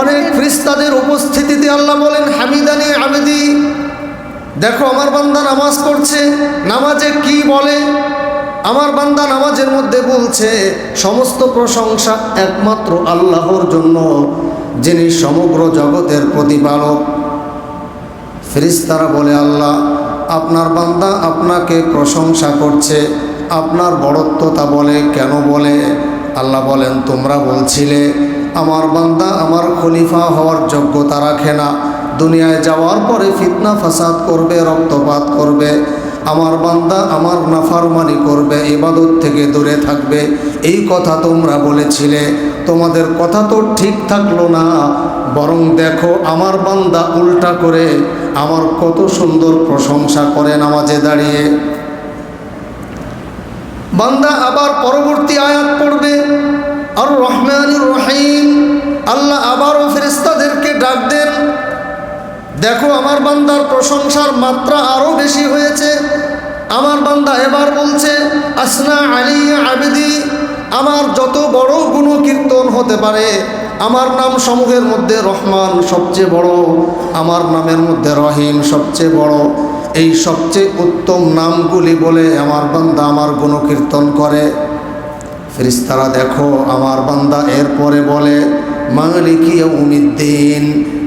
অনেক ফ্রিস্তাদের উপস্থিতিতে আল্লাহ বলেন, হামিদানি আবেদি, দেখো আমার বান্দা নামাজ পড়ছে, নামাজে কি বলে? আমার বান্দা নামাজের মধ্যে বলছে, সমস্ত প্রশংসা একমাত্র আল্লাহর জন্য, যিনি সমগ্র জগতের প্রতিপালক। ফেরিস্তারা বলে, আল্লাহ, আপনার বান্দা আপনাকে প্রশংসা করছে, আপনার বড়ত্বতা বলে, কেন বলে? আল্লাহ বলেন, তোমরা বলছিলে আমার বান্দা, আমার খলিফা হওয়ার যোগ্যতা রাখে না দুনিয়ায় যাওয়ার পরে ফিতনা ফাসাদ করবে, রক্তপাত করবে। আমার বান্দা আমার নাফারমানি করবে, ইবাদত থেকে দূরে থাকবে। এই কথা তোমরা বলেছিলে। তোমাদের কথা তো ঠিক থাকল না। বরং দেখো, আমার বান্দা উল্টা করে আমার কত সুন্দর প্রশংসা করে নামাজে দাঁড়িয়ে। বান্দা আবার পরবর্তী আয়াত পড়বে, আর রহমানুর রহিম। দেখো, আমার বান্দার প্রশংসার মাত্রা আরও বেশি হয়েছে। আমার বান্দা এবার বলছে, আসনা আলী আবেদি, আমার যত বড় গুণকীর্তন হতে পারে, আমার নাম সমূহের মধ্যে রহমান সবচেয়ে বড়, আমার নামের মধ্যে রহিম সবচেয়ে বড়। এই সবচেয়ে উত্তম নামগুলি বলে আমার বান্দা আমার গুণকীর্তন করে। ফেরিস্তারা দেখো, আমার বান্দা এরপরে বলে, মালিকি উমিদ্দিন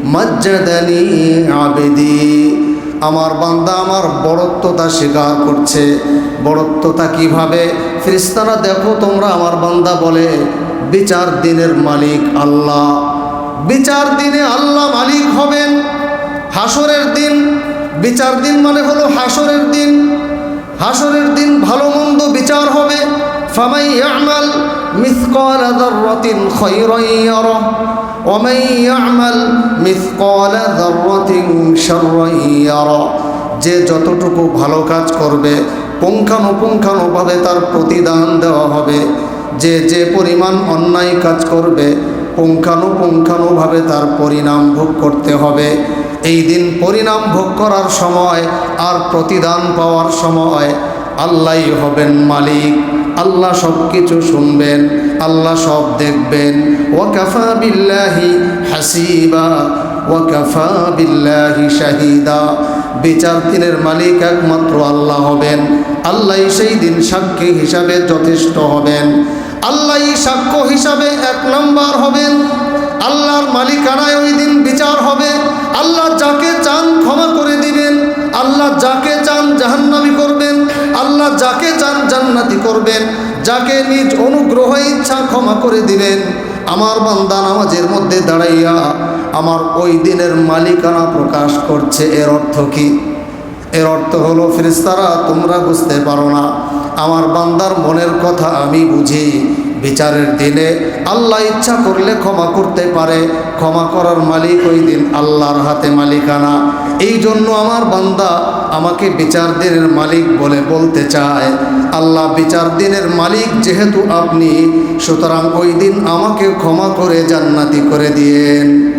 মজ্জাদানি আবেদি। আমার বান্দা আমার বড়ত্বতা স্বীকার করছে। বড়ত্বতা কীভাবে? ফেরিস্তারা দেখো তোমরা, আমার বান্দা বলে, বিচার দিনের মালিক আল্লাহ। বিচার দিনে আল্লাহ মালিক হবেন। হাসরের দিন, বিচার দিন মানে হলো হাসরের দিন। হাসরের দিন ভালো মন্দ বিচার হবে। ফামাই ইয়ামাল মিসকাল ইয়ারা। ওয়ামান ইয়ামাল মিসকাল যাররাতিন শাররান ইয়ারা, যে যতটুকু ভালো কাজ করবে, পুঙ্খানুপুঙ্খানুভাবে তার প্রতিদান দেওয়া হবে। যে যে পরিমাণ অন্যায় কাজ করবে, পুঙ্খানুপুঙ্খানুভাবে তার পরিণাম ভোগ করতে হবে। এই দিন পরিণাম ভোগ করার সময় আর প্রতিদান পাওয়ার সময় আল্লাহ হবেন মালিক। আল্লাহ সব কিছু শুনবেন। আল্লাহ সব দেখবেন। ওয়াকাফা বিল্লাহি হাসিবা, ওয়াকাফা বিল্লাহি শাহিদা। বিচার দিনের মালিক একমাত্র আল্লাহ হবেন। আল্লাহ সেই দিন সাক্ষী হিসাবে যথেষ্ট হবেন। আল্লাহ সাক্ষ্য হিসাবে এক নম্বর হবেন। আল্লাহর মালিকানায় ওই দিন বিচার হবে। আল্লাহ যাকে চান ক্ষমা করে দিবেন। আল্লাহ যাকে চান জাহান্নামি করবেন। আল্লাহ যাকে চান জান্নাতি করবেন। যাকে নিজ অনুগ্রহ ইচ্ছা ক্ষমা করে দিবেন, আমার বান্দা নামাজের মধ্যে দাঁড়াইয়া আমার ওই দিনের মালিকানা প্রকাশ করছে। এর অর্থ কি? এর অর্থ হলো, ফেরেশতারা, তোমরা বুঝতে পারো না, আমার বান্দার মনের কথা আমি বুঝি। বিচারের দিনে আল্লাহ ইচ্ছা করলে ক্ষমা করতে পারে। ক্ষমা করার মালিক ওই দিন আল্লাহর হাতে মালিকানা। এই জন্য আমার বান্দা আমাকে বিচার দিনের মালিক বলে বলতে চায়। আল্লাহ বিচার দিনের মালিক যেহেতু আপনি, সুতরাং ওই দিন আমাকে ক্ষমা করে জান্নাতি করে দিয়েন।